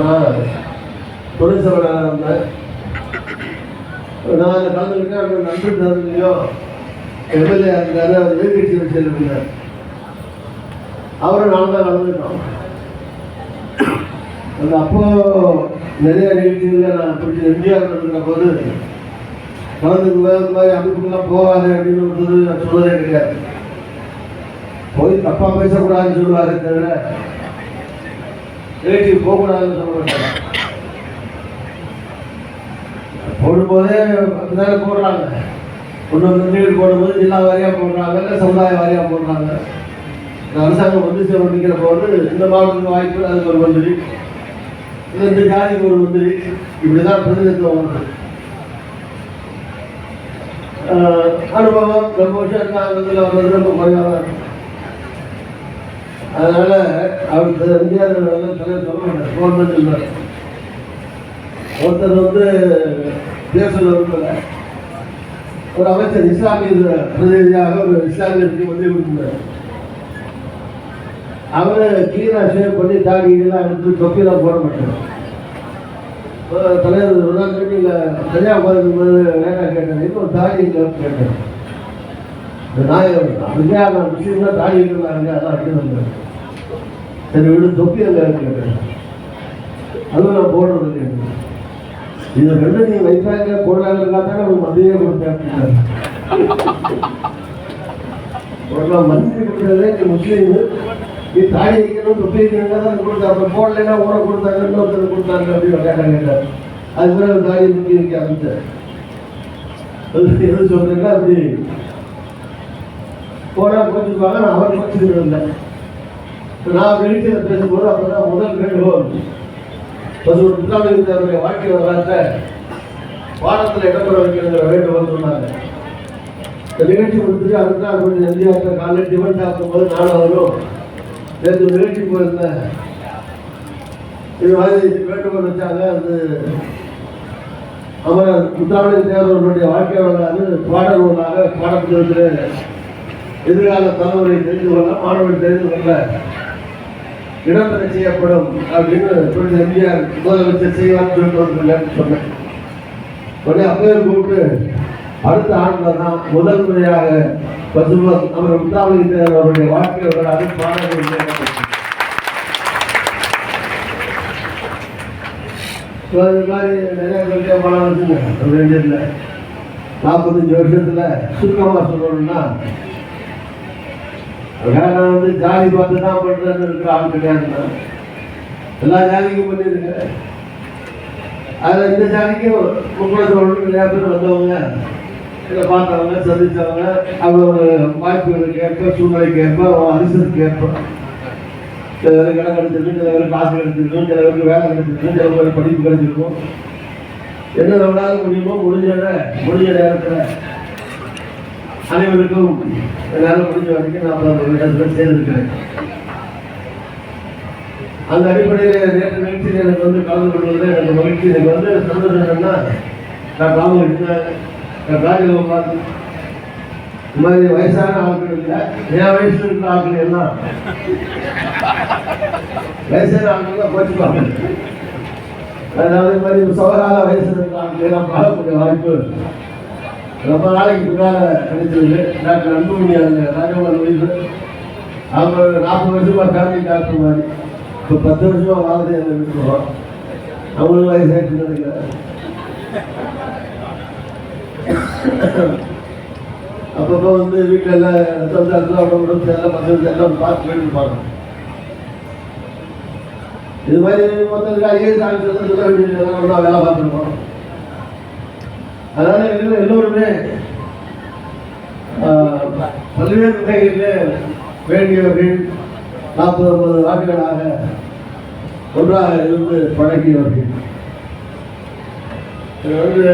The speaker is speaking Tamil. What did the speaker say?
நான் இருந்தேன் நான் அதில் கலந்துக்கிட்டேன் அந்த நன்றி தரலையும் எம்எல்ஏ இருந்தார் அவர் எதிர்கட்சி வச்சில் இருந்தார். அவரும் தான் அந்த அப்போ நிறைய நிகழ்ச்சிகளில் நான் பிடிச்ச எம்ஜிஆர் இருக்கிற போது கலந்துக்குவேன் இந்த மாதிரி அமைப்புக்கெல்லாம் போகாது அப்படின்னு நான் சொன்னதே கிடையாது. போய் தப்பா பேசக்கூடாதுன்னு சொல்லுவாரு தவிர ரிலேட்டிவ் போகக்கூடாதுன்னு சொல்ல மாட்டாங்க போடும்போதே அப்படிதானே போடுறாங்க. ஒன்று ஒன்று போடும்போது ஜில்லா வாரியாக போடுறாங்க இல்லை சமுதாய வாரியாக போடுறாங்க. இந்த அரசாங்கம் வந்து சேவடிக்கிற போது இந்த மாவட்டத்துக்கு வாய்ப்பு அதுக்கு ஒரு மந்திரி. இல்லை இந்த ஜாதிக்கு ஒரு மந்திரி. இப்படிதான் பிரதிநிதித்துவம் வருது அனுபவம் ரொம்ப வருஷம் நாங்கள் வர்றது ரொம்ப குறைவாக தான் இருக்கும் அதனால அவர் எம்ஜிஆர் தலைவர் சொல்ல மாட்டார் கவர்மெண்ட் இல்லை. ஒருத்தர் வந்து பேர் சொல்ல ஒரு அமைச்சர் இஸ்லாமிய பிரதிநிதியாக ஒரு இஸ்லாமியருக்கு வந்து கொடுத்தார் அவரை கீழே ஷேவ் பண்ணி தாடி எல்லாம் எடுத்து தொப்பிலாம் போட மாட்டார். தலைவர் ஒரு நாள் மீட்டிங்கில் கன்னியாகுமரி வேண்டாம் கேட்டார். இப்போ தாடி இல்லை கேட்டார். இந்த நாயகர் அதுக்காக தான் தாடி இருக்கிறாங்க அதான் அடிக்கணும் சரி விடு தொப்பி அங்கே கேட்டேன் அதுவும் நான் போடுறது இல்லையா இது ரெண்டு நீ வைப்பாங்க போடுறாங்க தானே ஒரு மத்தியே கொடுத்தேன் ஒரு மந்திரி கொடுத்ததே நீ முஸ்லீம். நீ தாடி வைக்கணும் தொப்பி வைக்கணும் தான் போடலைன்னா ஊரை கொடுத்தாங்க இன்னொருத்தர் கொடுத்தாங்க அப்படின்னு கேட்டாங்க தாடி வைக்க எது சொல்றீங்களா அப்படி. போனா கோச்சுக்குவாங்க நான் அவர் கோச்சுக்கிறது இருந்தேன். நான் வெளிச்சத்தில் பேசும்போது அப்பதான் முதல் வேண்டுகோள். ஒரு புத்தாண்டுடைய வாழ்க்கை வரலாற்றை பாடத்தில் இடம்பெற வைக்கணுங்கிற வேண்டுகோள் சொன்னாங்க. இந்த நிகழ்ச்சி முடிச்சுட்டு அடுத்த நாள் கொஞ்சம் நந்தியாக காலையில் டிஃபன் சாப்பிடும்போது நானும் அவரும் நேற்று நிகழ்ச்சி போயிருந்தேன். இது மாதிரி வேண்டுகோள் வச்சாங்க. அது அவர் முத்தாமலை தேவர்களுடைய வாழ்க்கை வரலாறு பாடல் ஒன்றாக பாடப்புத்தகத்தில் எதிர்கால தலைமுறை தெரிந்து கொள்ள மாணவர்கள் தெரிந்து கொள்ள இடம்பெற செய்யப்படும் அப்படின்னு சொல்லி எம்ஜிஆர் முதலமைச்சர் செய்வார் சொல்லிட்டு சொன்னேன் உடனே அப்பவே கூப்பிட்டு அடுத்த ஆண்டுல தான் முதல் முறையாக பசுமன் அவர் முத்தாமலை தேவர் அவருடைய வாழ்க்கை வரலாறு பாடல்கள் இது மாதிரி நிறைய சொல்லிட்டே போலாம் நாற்பத்தஞ்சு வருஷத்துல சுருக்கமா சொல்லணும்னா நான் வந்து ஜாதி பார்த்து தான் பண்றேன்னு இருக்கிற ஆள் கிடையாது. எல்லா ஜாதிக்கும் பண்ணிருங்க அதில் இந்த ஜாதிக்கும் முக்கியத்துவம் நிறையா பேர் வந்தவங்க இதை பார்த்தவங்க சந்தித்தவங்க அவங்களோட வாய்ப்புகளுக்கு ஏற்ப சூழ்நிலைக்கு ஏற்ப அரிசனுக்கு ஏற்ப. சில பேருக்கு இடம் கிடைச்சிருக்கும் சில பேருக்கு காசு கிடைச்சிருக்கும் சில பேருக்கு வேலை கிடைச்சிருக்கும் சில பேருக்கு படிப்பு கிடைச்சிருக்கும். என்ன நம்மளால முடியுமோ முடிஞ்ச முடிஞ்ச நேரத்தில் அனைவருக்கும் என்னால் முடிஞ்ச வரைக்கும் நான் அந்த இடத்துல சேர்ந்திருக்கிறேன். அந்த அடிப்படையில் நேற்று நிகழ்ச்சியில் எனக்கு வந்து கலந்து கொள்வது எனக்கு மகிழ்ச்சி. எனக்கு வந்து சந்தோஷம் என்னன்னா நான் ராமகிருஷ்ணன் நான் ராஜகோபால் இந்த மாதிரி வயசான ஆட்கள் இல்லை. என் வயசுல இருக்கிற ஆட்கள் எல்லாம் வயசான ஆட்கள் தான் போச்சுப்பாங்க அதாவது இந்த மாதிரி சவகால வயசுல இருக்கிற ஆட்கள் எல்லாம் பார்க்கக்கூடிய வாய்ப்பு ரொம்ப நாளைக்கு முன்னால கிடைச்சது டாக்டர் அன்புமணி அந்த ராஜகோபால் வயசு அவங்க நாற்பது வருஷமா ஃபேமிலி டாக்டர் மாதிரி. இப்போ பத்து வருஷமா வாழ்ந்து என்ன விட்டுருவோம் அவங்களும் வயசாகிட்டு நினைக்கிறேன். அப்பப்போ வந்து வீட்டில் எல்லாம் சொந்தத்தில் அவங்க உடம்பு எல்லாம் பசங்க எல்லாம் பார்த்து வேணும் பார்க்கணும் இது மாதிரி மொத்தத்துக்கு ஐஏஎஸ் ஆஃபீஸர் சொல்ல வேண்டியதெல்லாம் ஒன்றா வேலை பார்த்துருக்கோம் அதனால எல்லோருமே பல்வேறு வகைகளில் வேண்டியவர்கள் நாற்பது ஐம்பது ஆண்டுகளாக ஒன்றாக இருந்து பழகியவர்கள். வந்து